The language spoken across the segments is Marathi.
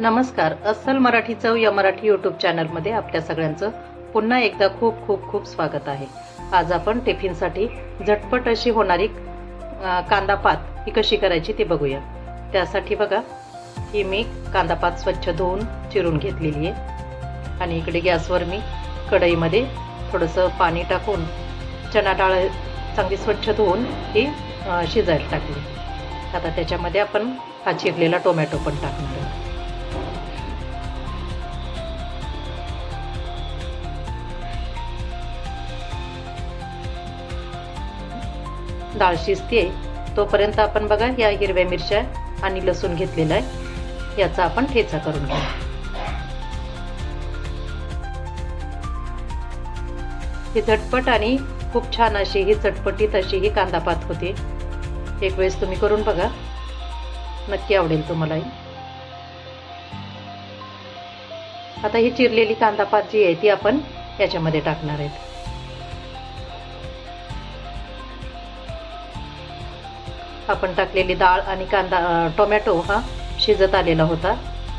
नमस्कार. अस्सल मराठी चव या मराठी यूट्यूब चॅनलमध्ये आपल्या सगळ्यांचं पुन्हा एकदा खूप खूप खूप स्वागत आहे. आज आपण टिफिनसाठी झटपट अशी होणारी कांदापात कांदा पात ही कशी करायची ते बघूया. त्यासाठी बघा ही मी कांदा पात स्वच्छ धुवून चिरून घेतलेली आहे. आणि इकडे गॅसवर मी कढईमध्ये थोडंसं पाणी टाकून चणा डाळ चांगली स्वच्छ धुवून ही शिजायला टाकली. आता त्याच्यामध्ये आपण हा चिरलेला टोमॅटो पण टाकणार डाळ शिजते तोपर्यंत आपण बघा या हिरव्या मिरच्या आणि लसूण घेतलेला आहे. याचा आपण ठेचा करून घेऊ. ही झटपट आणि खूप छान अशी ही चटपटीत अशी ही कांदा पात होते. एक वेळेस तुम्ही करून बघा. नक्की आवडेल तुम्हालाही. आता ही चिरलेली कांदा पात जी आहे ती आपण याच्यामध्ये टाकणार आहेत. आपण टाकलेली डाळ आणि कांदा टोमॅटो हा शिजत आलेला होता.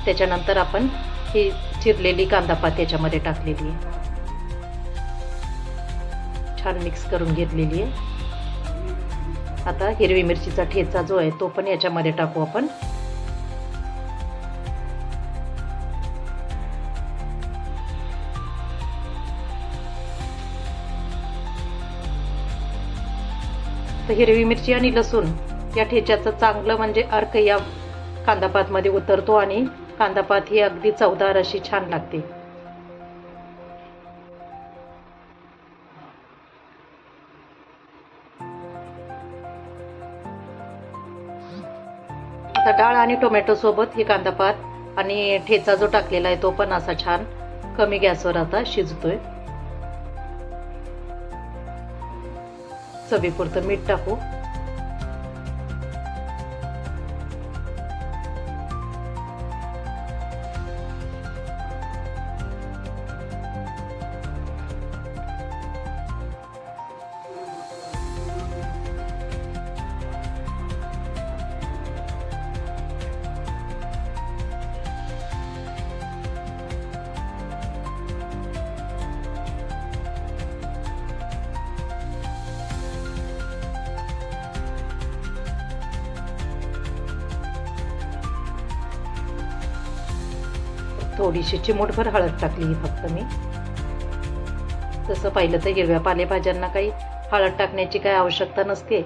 त्याच्यानंतर आपण ही चिरलेली कांदापात याच्यामध्ये टाकलेली आहे. छान मिक्स करून घेतलेली आहे. आता हिरवी मिरचीचा ठेचा जो आहे तो पण याच्यामध्ये टाकू आपण. तर हिरवी मिरची आणि लसूण या ठेच्याचं चांगलं म्हणजे अर्क या कांदापातमध्ये उतरतो आणि कांदापात ही अगदी चवदार अशी छान लागते. आता डाळ आणि टोमॅटो सोबत ही कांदापात आणि ठेचा जो टाकलेला आहे तो पण असा छान कमी गॅसवर आता शिजतोय. चवीपुरतं मीठ टाकू. थोडीशी चिमूटभर हळद टाकली फक्त मी. तसं पाहिलं तर हिरव्या पालेभाज्यांना काही हळद टाकण्याची काही आवश्यकता नसते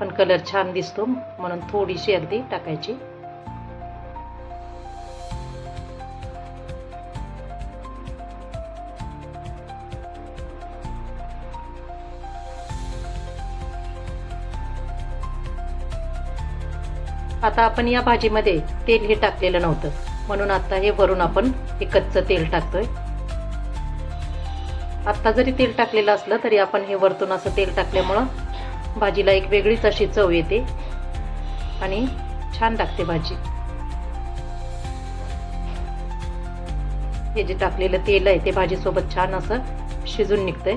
पण कलर छान दिसतो म्हणून थोडीशी अगदी टाकायची. आता आपण या भाजीमध्ये तेल हे टाकलेलं नव्हतं. म्हणून आता हे वरून आपण हे कच्चं तेल टाकतोय. आत्ता जरी तेल टाकलेलं असलं तरी आपण हे वरतून असं तेल टाकल्यामुळं भाजीला एक वेगळीच अशी चव येते आणि छान लागते भाजी. हे जे टाकलेलं तेल आहे ते भाजीसोबत छान असं शिजून निघतंय.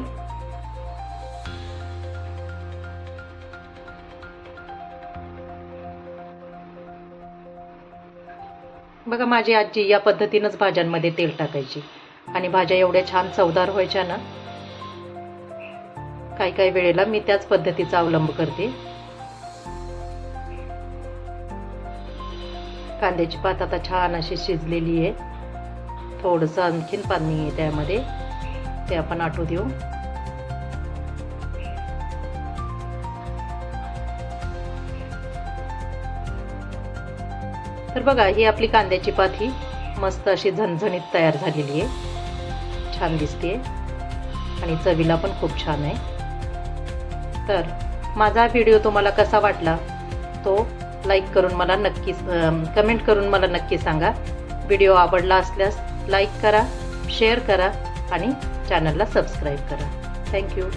बघा माझी आजी या पद्धतीनंच भाज्यांमध्ये तेल टाकायची. आणि भाज्या एवढ्या छान चवदार व्हायच्या ना काही काही वेळेला मी त्याच पद्धतीचा अवलंब करते. कांद्याची पात आता छान अशी शिजलेली आहे. थोडंसं आणखीन पाणी आहे त्यामध्ये. ते आपण आटू देऊ. तर बघा ही आपली कांद्याची पात ही मस्त अशी झणझणीत तयार झालेली आहे. छान दिसते आणि चवीला पण खूप छान आहे. तर माझा व्हिडिओ तुम्हाला कसा वाटला तो लाईक करून मला नक्की कमेंट करून मला नक्की सांगा. व्हिडिओ आवडला असल्यास लाईक करा शेअर करा आणि चॅनलला सबस्क्राईब करा. थँक्यू.